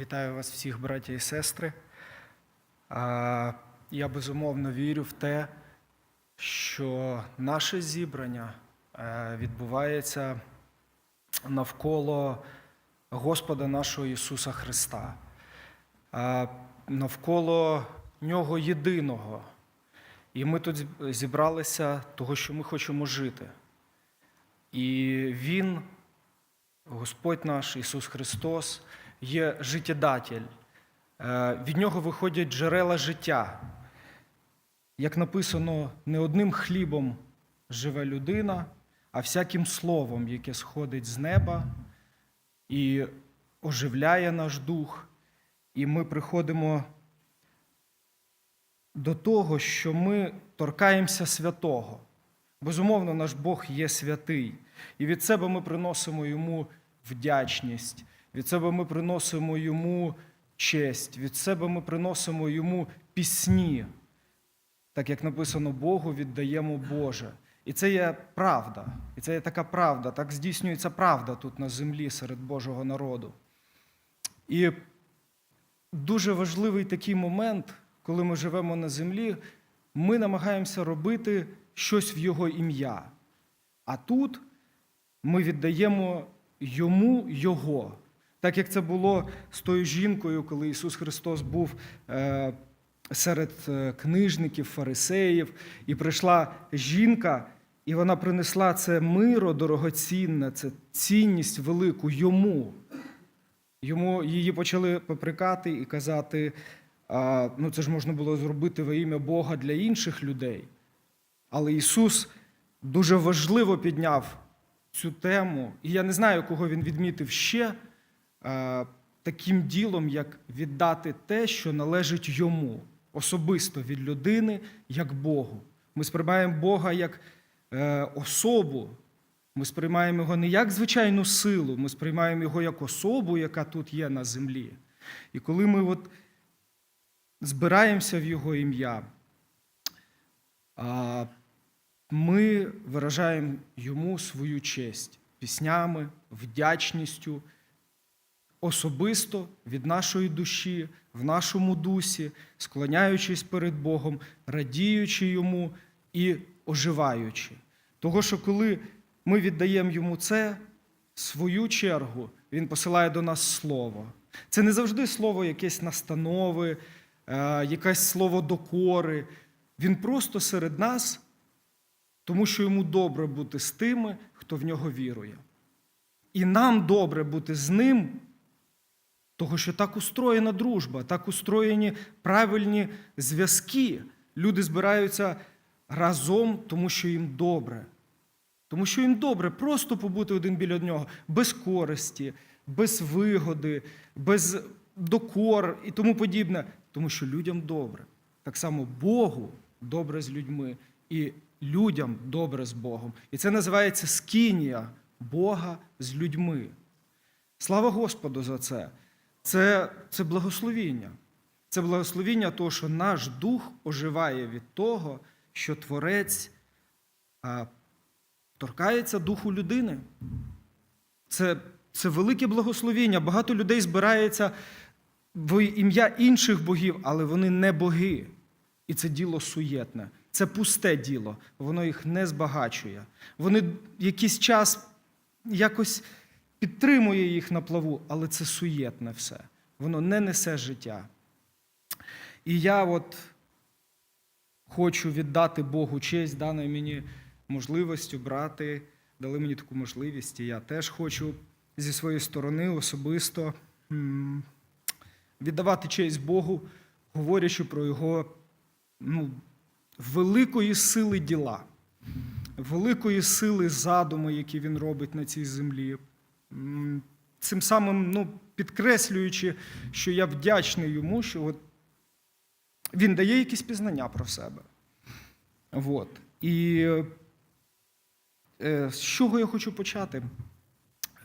Вітаю вас всіх, браття і сестри. Я безумовно вірю в те, що наше зібрання е, відбувається навколо Господа нашого Ісуса Христа, навколо Нього єдиного. І ми тут зібралися того, що ми хочемо жити. І Він, Господь наш Ісус Христос, є життєдатель. Е, Від нього виходять джерела життя. Як написано, не одним хлібом живе людина, а всяким словом, яке сходить з неба і оживляє наш дух. І ми приходимо до того, що ми торкаємося святого. Безумовно, наш Бог є святий. І від себе ми приносимо йому вдячність, від себе ми приносимо йому честь, від себе ми приносимо йому пісні. Так як написано Богу, віддаємо Боже. І це є правда. І це є така правда. Так здійснюється правда тут на землі серед Божого народу. І дуже важливий такий момент, коли ми живемо на землі, ми намагаємося робити щось в Його ім'я. А тут ми віддаємо йому Його. Так як це було з тою жінкою, коли Ісус Христос був е, серед е, книжників, фарисеїв, і прийшла жінка, і вона принесла це миро дорогоцінне, це цінність велику йому. Йому її почали попрекати і казати: ну це ж можна було зробити во ім'я Бога для інших людей. Але Ісус дуже важливо підняв цю тему, і я не знаю, кого він відмітив ще таким ділом, як віддати те, що належить йому, особисто від людини, як Богу. Ми сприймаємо Бога як е, особу, ми сприймаємо його не як звичайну силу, ми сприймаємо його як особу, яка тут є на землі. І коли ми от збираємося в Його ім'я, ми виражаємо йому свою честь піснями, вдячністю, особисто від нашої душі, в нашому дусі, склоняючись перед Богом, радіючи йому і оживаючи. Того, що коли ми віддаємо йому це, свою чергу, він посилає до нас слово. Це не завжди слово якесь настанови, е, якесь слово докори. Він просто серед нас, тому що йому добре бути з тими, хто в нього вірує. І нам добре бути з ним, того, що так устроєна дружба, так устроєні правильні зв'язки. Люди збираються разом, тому що їм добре. Тому що їм добре просто побути один біля одного, без користі, без вигоди, без докор і тому подібне. Тому що людям добре. Так само Богу добре з людьми, і людям добре з Богом. І це називається скінія Бога з людьми. Слава Господу за це. Це, це благословіння. Це благословіння того, що наш дух оживає від того, що Творець торкається духу людини. Це, це велике благословіння. Багато людей збирається в ім'я інших богів, але вони не боги. І це діло суєтне. Це пусте діло, воно їх не збагачує. Вони якийсь час якось підтримує їх на плаву, але це суєтне все. Воно не несе життя. І я от хочу віддати Богу честь, даної мені можливістю брати, дали мені таку можливість, і я теж хочу зі своєї сторони особисто віддавати честь Богу, говорячи про його ну, великої сили діла, великої сили задуми, які він робить на цій землі. Цим самим ну, підкреслюючи, що я вдячний йому, що от він дає якісь пізнання про себе. От. І е, з чого я хочу почати?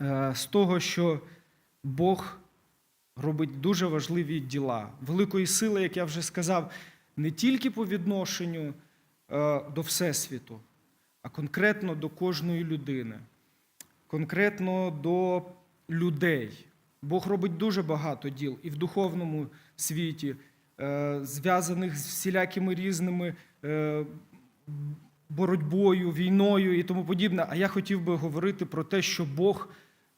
Е, з того, що Бог робить дуже важливі діла, великої сили, як я вже сказав, не тільки по відношенню е, до Всесвіту, а конкретно до кожної людини, конкретно до людей, Бог робить дуже багато діл і в духовному світі, е, зв'язаних з всілякими різними е, боротьбою, війною і тому подібне. А я хотів би говорити про те, що Бог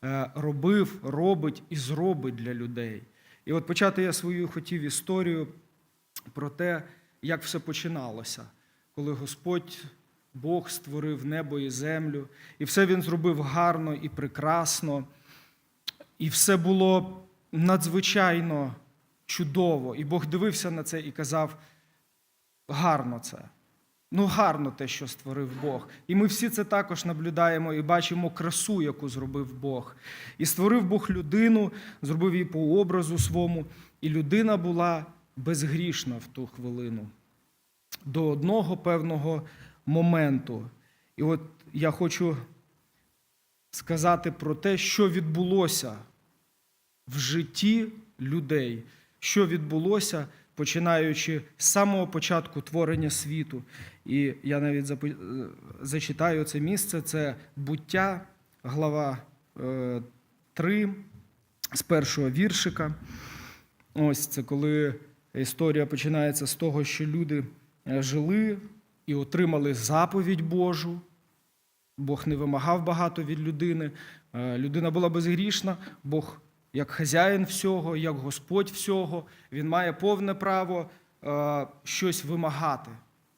е, робив, робить і зробить для людей. І от почати я свою хотів історію про те, як все починалося, коли Господь Бог створив небо і землю, і все він зробив гарно і прекрасно, і все було надзвичайно чудово. І Бог дивився на це і казав: гарно це. Ну, гарно те, що створив Бог. І ми всі це також наблюдаємо і бачимо красу, яку зробив Бог. І створив Бог людину, зробив її по образу свому, і людина була безгрішна в ту хвилину до одного певного моменту. І от я хочу сказати про те, що відбулося в житті людей, що відбулося, починаючи з самого початку творення світу. І я навіть е, зачитаю це місце: це буття, глава 3, з першого віршика. Ось це коли історія починається з того, що люди е, жили і отримали заповідь Божу. Бог не вимагав багато від людини. Е, Людина була безгрішна, Бог як хазяїн всього, як Господь всього, він має повне право е, щось вимагати,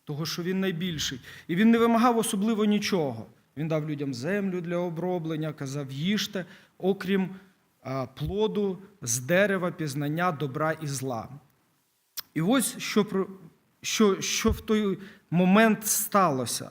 того, що він найбільший. І він не вимагав особливо нічого. Він дав людям землю для оброблення, казав, їжте, окрім е, плоду з дерева пізнання добра і зла. І ось що, що, що в той момент сталося.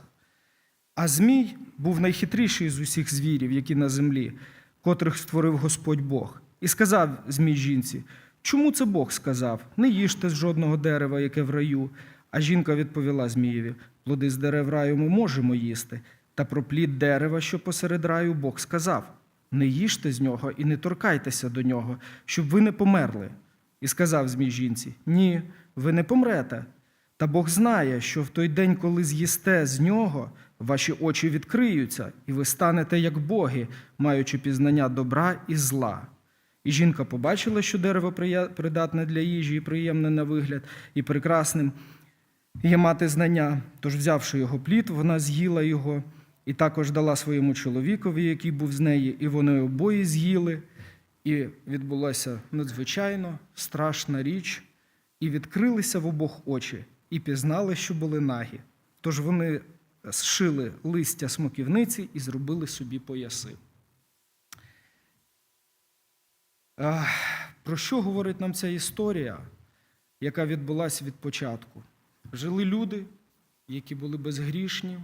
А Змій був найхитріший з усіх звірів, які на землі, котрих створив Господь Бог. І сказав Змій жінці: Чому це Бог сказав? Не їжте з жодного дерева, яке в раю. А жінка відповіла Змієві: плоди з дерев раю ми можемо їсти. Та про плід дерева, що посеред раю, Бог сказав: Не їжте з нього і не торкайтеся до нього, щоб ви не померли. І сказав Змій жінці: Ні, ви не помрете. Та Бог знає, що в той день, коли з'їсте з нього, ваші очі відкриються, і ви станете як боги, маючи пізнання добра і зла. І жінка побачила, що дерево придатне для їжі, і приємне на вигляд, і прекрасним є мати знання. Тож, взявши його плід, вона з'їла його і також дала своєму чоловікові, який був з неї, і вони обоє з'їли. І відбулася надзвичайно страшна річ, і відкрилися в обох очі, і пізнали, що були нагі. Тож вони зшили листя смоківниці і зробили собі пояси. Про що говорить нам ця історія, яка відбулася від початку? Жили люди, які були безгрішні,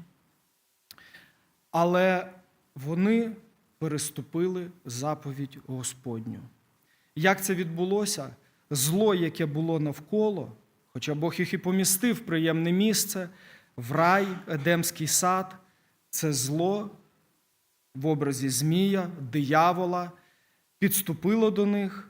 але вони переступили заповідь Господню. Як це відбулося? Зло, яке було навколо, хоча Бог їх і помістив в приємне місце, в рай, Едемський сад, це зло в образі Змія, диявола, підступило до них.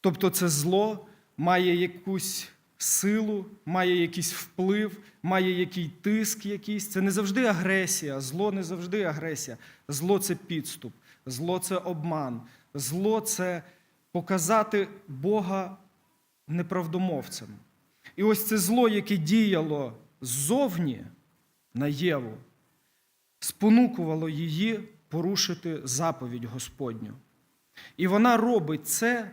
Тобто це зло має якусь силу, має якийсь вплив, має який тиск якийсь. Це не завжди агресія, зло не завжди агресія. Зло це підступ, зло це обман, зло це показати Бога неправдомовцем. І ось це зло, яке діяло ззовні на Єву, спонукувало її порушити заповідь Господню. І вона робить це,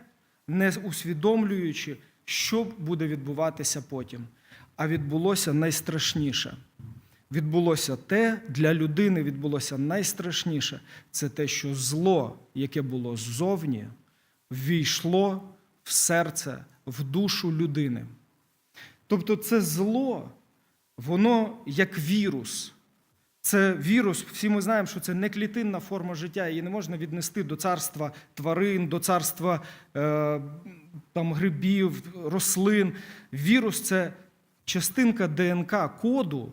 не усвідомлюючи, що буде відбуватися потім. А відбулося найстрашніше. Відбулося те, для людини відбулося найстрашніше це те, що зло, яке було ззовні, ввійшло в серце, в душу людини. Тобто це зло, воно як вірус. Це вірус, всі ми знаємо, що це не клітинна форма життя, її не можна віднести до царства тварин, до царства е, там, грибів, рослин. Вірус це частинка ДНК коду,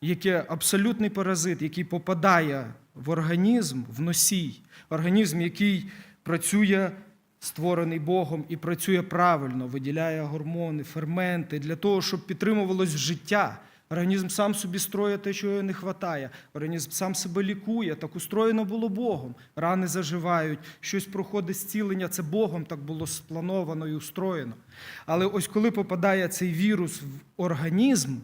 яке абсолютний паразит, який попадає в організм, в носій, організм, який працює створений Богом і працює правильно, виділяє гормони, ферменти для того, щоб підтримувалось життя Організм сам собі строїть те, чого не вистачає. Організм сам себе лікує. Так устроєно було Богом. Рани заживають, щось проходить зцілення. Це Богом так було сплановано і устроєно. Але ось коли попадає цей вірус в організм,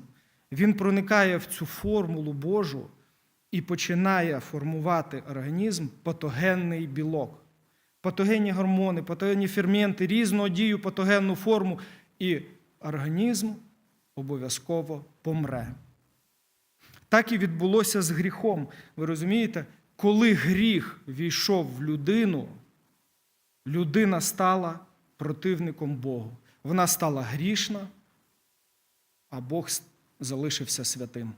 він проникає в цю формулу Божу і починає формувати організм патогенний білок. Патогенні гормони, патогенні ферменти, різного дію патогенну форму, і організм обов'язково помре. Так і відбулося з гріхом. Ви розумієте, коли гріх війшов в людину, людина стала противником Богу. Вона стала грішна, а Бог залишився святим.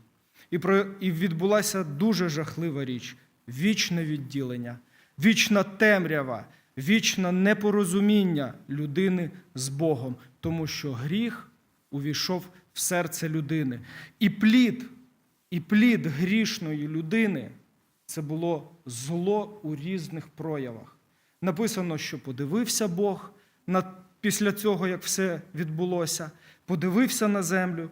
І, про, і відбулася дуже жахлива річ вічне відділення, вічна темрява, вічне непорозуміння людини з Богом, тому що гріх увійшов в серце людини. І плід, і плід грішної людини це було зло у різних проявах. Написано, що подивився Бог на, після цього, як все відбулося, подивився на землю,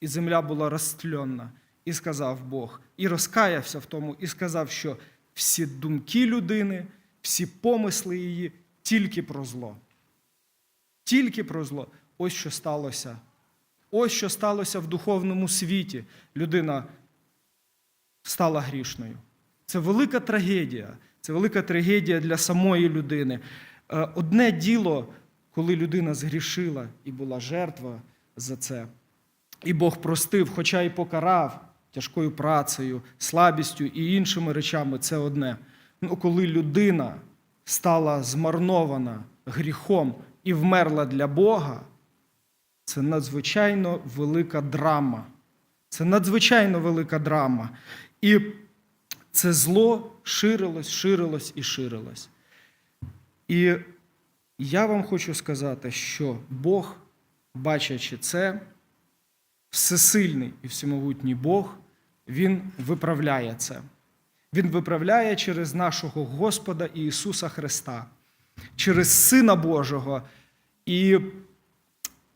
і земля була розтльонна. І сказав Бог, і розкаявся в тому, і сказав, що всі думки людини, всі помисли її тільки про зло. Тільки про зло. Ось що сталося. Ось що сталося в духовному світі. Людина стала грішною. Це велика трагедія. Це велика трагедія для самої людини. Е, Одне діло, коли людина згрішила і була жертва за це, і Бог простив, хоча й покарав тяжкою працею, слабістю і іншими речами, це одне. Ну, коли людина стала змарнована гріхом і вмерла для Бога, це надзвичайно велика драма. Це надзвичайно велика драма. І це зло ширилось, ширилось і ширилось. І я вам хочу сказати, що Бог, бачачи це, всесильний і всемогутній Бог, Він виправляє це. Він виправляє через нашого Господа Ісуса Христа, через Сина Божого. І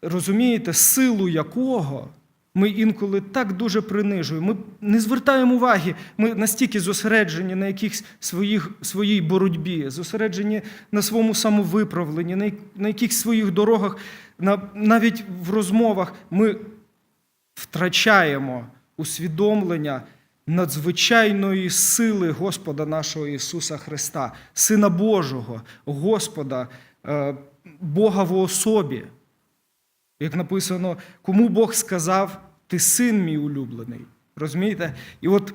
розумієте, силу якого ми інколи так дуже принижуємо. Ми не звертаємо уваги, ми настільки зосереджені на якихось своїх, своїй боротьбі, зосереджені на своєму самовиправленні, на, на якихось своїх дорогах, на, навіть в розмовах ми втрачаємо усвідомлення надзвичайної сили Господа нашого Ісуса Христа, Сина Божого, Господа, е, Бога в особі. Як написано, кому Бог сказав, ти син мій улюблений. Розумієте? І от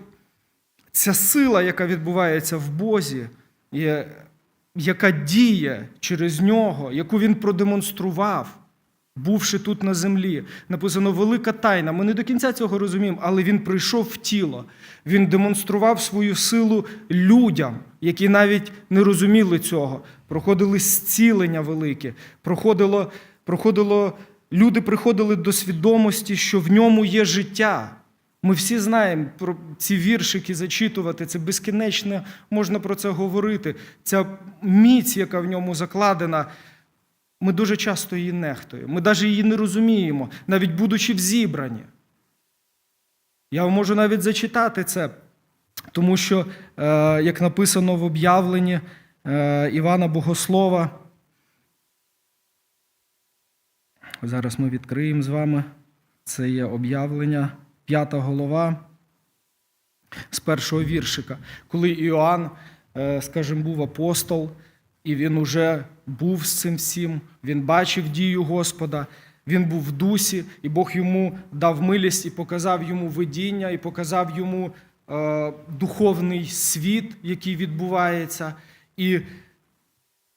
ця сила, яка відбувається в Бозі, яка діє через нього, яку він продемонстрував, бувши тут на землі. Написано велика тайна. Ми не до кінця цього розуміємо, але він прийшов в тіло. Він демонстрував свою силу людям, які навіть не розуміли цього. Проходили зцілення велике, проходило, проходило, люди приходили до свідомості, що в ньому є життя. Ми всі знаємо про ці віршики зачитувати, це безкінечно можна про це говорити. Ця міць, яка в ньому закладена, ми дуже часто її нехтуємо. Ми навіть її не розуміємо, навіть будучи в зібранні. Я вам можу навіть зачитати це, тому що, е, як написано в об'явленні е, Івана Богослова, зараз ми відкриємо з вами. Це є об'явлення, п'ята голова з першого віршика. Коли Іоанн, е, скажімо, був апостол, і він уже був з цим всім, він бачив дію Господа, він був в дусі, і Бог йому дав милість і показав йому видіння, і показав йому е, духовний світ, який відбувається. І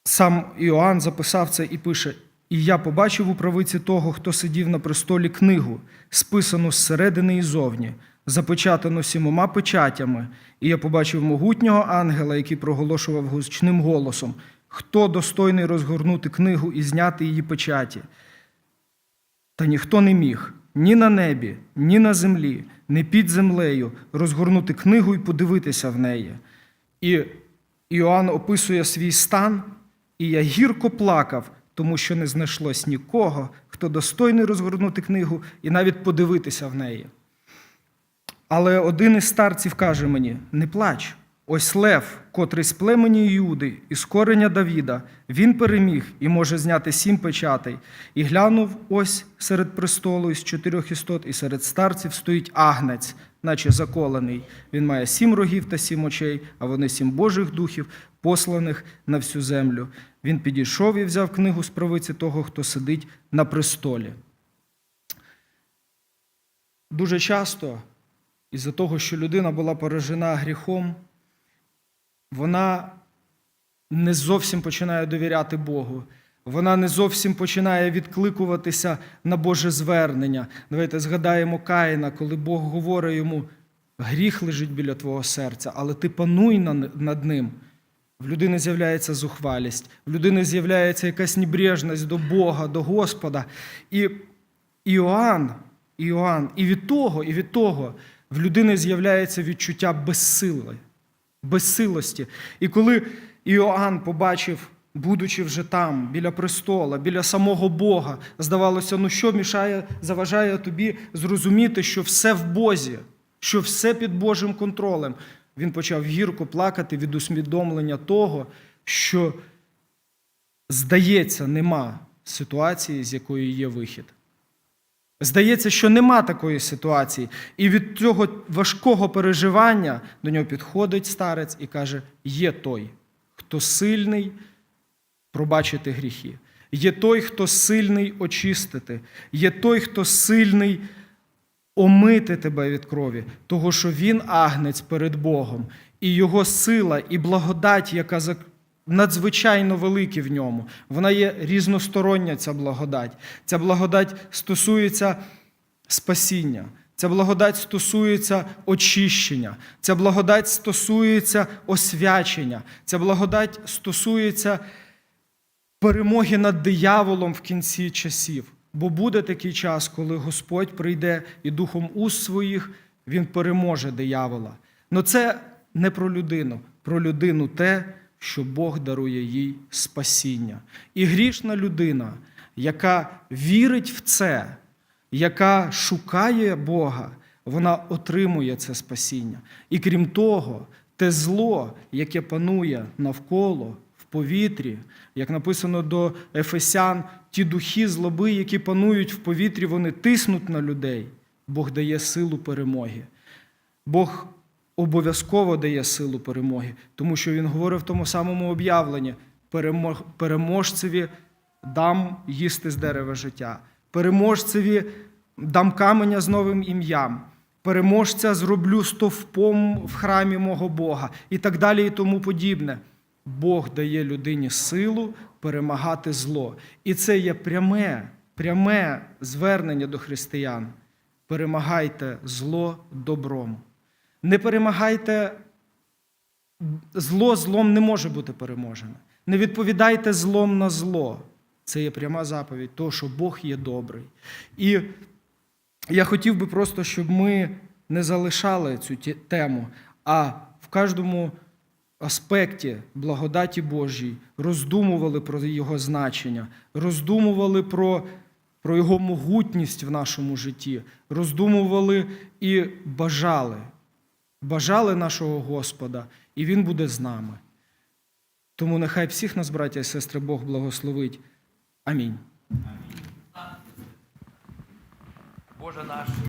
сам Іоанн записав це і пише: І я побачив у правиці того, хто сидів на престолі книгу, списану зсередини і зовні, запечатану сімома печатями. І я побачив могутнього ангела, який проголошував гучним голосом: Хто достойний розгорнути книгу і зняти її печаті? Та ніхто не міг ні на небі, ні на землі, ні під землею розгорнути книгу і подивитися в неї. І Іоанн описує свій стан, і я гірко плакав, тому що не знайшлось нікого, хто достойний розгорнути книгу і навіть подивитися в неї. Але один із старців каже мені: не плач. Ось лев, котрий з племені Юди, із кореня Давіда, він переміг і може зняти сім печатей. І глянув ось серед престолу із чотирьох істот, і серед старців стоїть агнець, наче заколений. Він має сім рогів та сім очей, а вони сім Божих духів, посланих на всю землю. Він підійшов і взяв книгу з правиці того, хто сидить на престолі. Дуже часто, із-за того, що людина була поражена гріхом, вона не зовсім починає довіряти Богу. Вона не зовсім починає відкликуватися на Боже звернення. Давайте згадаємо Каїна, коли Бог говорить йому: гріх лежить біля твого серця, але ти пануй над ним. В людини з'являється зухвалість, в людини з'являється якась небрежність до Бога, до Господа. І Іоанн, Іоанн, і від того, і від того в людини з'являється відчуття безсили, безсилості. І коли Іоанн побачив, будучи вже там, біля престола, біля самого Бога, здавалося, ну що мішає, заважає тобі зрозуміти, що все в Бозі, що все під Божим контролем. Він почав гірко плакати від усвідомлення того, що, здається, нема ситуації, з якої є вихід. Здається, що нема такої ситуації. І від цього важкого переживання до нього підходить старець і каже: є той, хто сильний пробачити гріхи. Є той, хто сильний очистити, є той, хто сильний омити тебе від крові, того, що він агнець перед Богом, і його сила, і благодать, яка надзвичайно великі в ньому. Вона є різностороння, ця благодать. Ця благодать стосується спасіння. Ця благодать стосується очищення, ця благодать стосується освячення, ця благодать стосується перемоги над дияволом в кінці часів. Бо буде такий час, коли Господь прийде і духом уст своїх він переможе диявола. Но це не про людину, про людину те, що Бог дарує їй спасіння. І грішна людина, яка вірить в це, яка шукає Бога, вона отримує це спасіння. І крім того, те зло, яке панує навколо, в повітрі, як написано до Ефесян, ті духи злоби, які панують в повітрі, вони тиснуть на людей. Бог дає силу перемоги. Бог обов'язково дає силу перемоги, тому що Він говорив в тому самому об'явленні: переможцеві дам їсти з дерева життя, переможцеві дам каменя з новим ім'ям, переможця зроблю стовпом в храмі мого Бога і так далі, і тому подібне. Бог дає людині силу перемагати зло. І це є пряме, пряме звернення до християн. Перемагайте зло добром. Не перемагайте зло злом не може бути переможене. Не відповідайте злом на зло. Це є пряма заповідь, того, що Бог є добрий. І я хотів би просто, щоб ми не залишали цю тему, а в кожному аспекті благодаті Божій роздумували про його значення, роздумували про, про його могутність в нашому житті, роздумували і бажали, бажали нашого Господа, і Він буде з нами. Тому нехай всіх нас, браття і сестри, Бог благословить. Амінь. Боже наш,